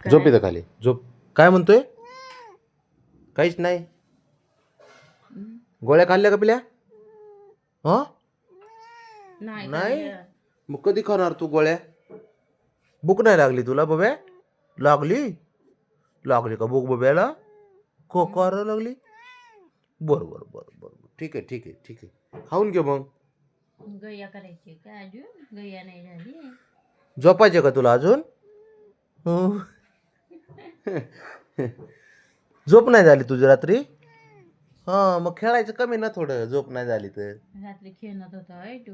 झोप इथं खाली. झोप. काय म्हणतोय? काहीच नाही. गोळ्या खाल्ल्या का पिल्या? हा? नाही मग कधी खाणार तू गोळ्या? भूक नाही लागली तुला बब्या लागली? लागली का भूक बब्याला? को करायला लागली? बर बर बर बर बर. ठीक आहे ठीक आहे ठीक आहे. खाऊन घे मग. गैया करायची का अजून? गैया नाही झाली. झोपायचे का तुला अजून. झोप नाही झाली तुझी रात्री? हा मग खेळायचं कमी ना थोडं. झोप नाही झाली तर. रात्री खेळत होता होय तू.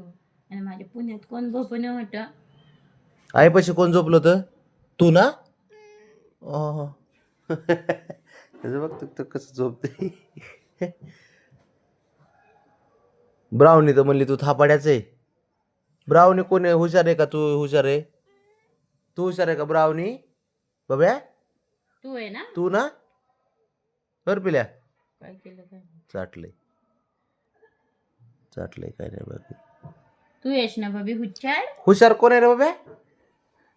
आणि माझ्या पुण्यात कोण झोपण होतं आईपाशी कोण झोपलं होतं? तू ना? अह. त्याचं बघ तू तर कसं झोपते. ब्राऊनी तर म्हणली तू थापाड्याच आहे. ब्राऊनी कोण आहे? हुशार आहे का तू? हुशार आहे. तू हुशार आहे का ब्राऊनी बब्या? तू आहे ना? तू ना? कर पिल्या. काय केलं काय? चाटलंय चाटलंय काय नाही बाकी तू येस ना बाबी हुच्चाड हुशार कोण आहे रे बाब्या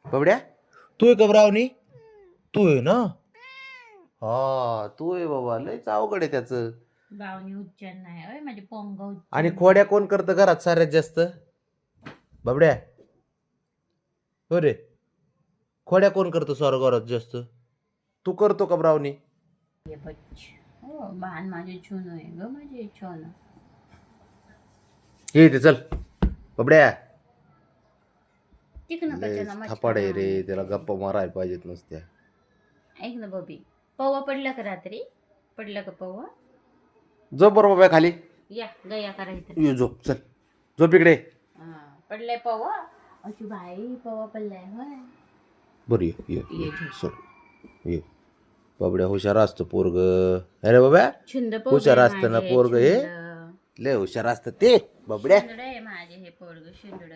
बाबड्या तू आहे का ब्रावनी तू आहे ना? हा तू आहे बाबा लयच अवघड आहे त्याचं. बावनी उच्चार नाही होय माझे पोंग उच्चार आणि खोड्या कोण करतं घरात साऱ्यात जास्त? बाबड्या. हो रे. खोड्या कोण करतो सारं घरात जास्त? तू करतो का ये बच्च. हो बाण माझे छून आहे ग माझे छून हे इथे चल. बाबड्या लय कशाला थापाड आहे रे त्याला गप्पा मारायला पाहिजेत नुसत्या. ऐक ना बबी पवा पडला का रात्री? पडला का पवा झोप बरं बाबा खाली. या गया करायचं ये झोप चल. झोप इकडे. हा, पडलाय पवा अशी बाई पवा पडलाय होय. बरं ये ये ये. सोड ये. बाबड्या हुशार असतो पोरग. अरे बाबा छुंद हुशार असतं ना पोरग हे. लय हुशार असतं ते बाबड्या. शिंदड आहे माझे हे पोरग शिंदड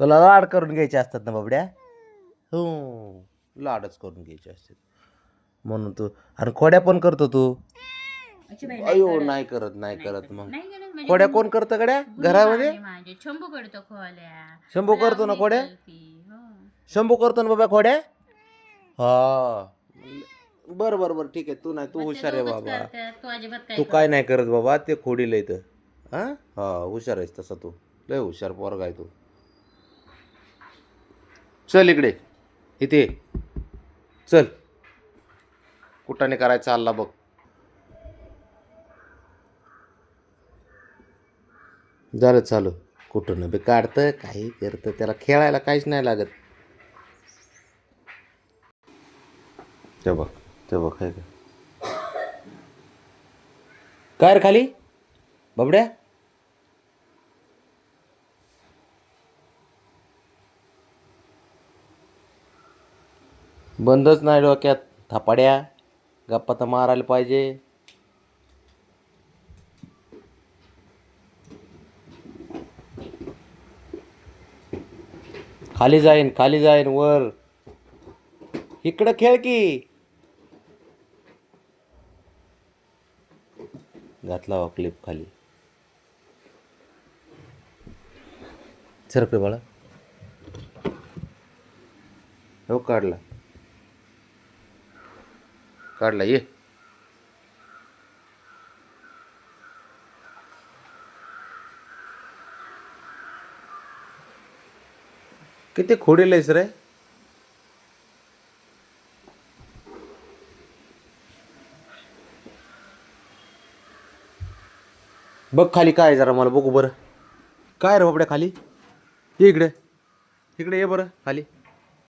तुला लाड करून घ्यायचे असतात ना बाबड्या? हो लाडच करून घ्यायचे असतात. म्हणून तू आणि खोड्या पण करतो तू? बाई अयो नाही करत. नाही करत मग. नाही गेलं म्हणजे खोड्या कोण करतं गड्या? घरामध्ये? माझे. शंभू करतो खोल्या शंभू करतो ना खोड्या? हो. शंभू करतो ना बाबा खोड्या? हा. बरं बरं बरं. ठीक आहे. तू नाही तू हुशार आहे बाबा. करतात, तू अजिबात काय तू काय नाही. करत बाबा. ते खोडील इथं. हा? हा हुशार आहेस तसा तू. लय हुशार पोरगा आहे तू. चल इकडे. इथे ये. चल. कुठाने करायचा चालला बघ. झालं चालू. कुठं बी काढतं काही करतं. त्याला खेळायला काहीच नाही लागत. ते बघ. ते बघ काय. का काय रे खाली? बाबड्या? बंदच नाही डोक्यात. थापाड्या. गप्पा तर मारायला पाहिजे. खाली जाईन खाली जाईन वर. इकडं खेळ की. घातला हो क्लिप खाली. सरपे बाळा. हो काढला. काढला ये. किती खोडेल आहेस रे? बघ खाली काय आहे जरा मला बघू बरं. काय रे बापड्या खाली? ये इकडे. इकडे ये बरं खाली.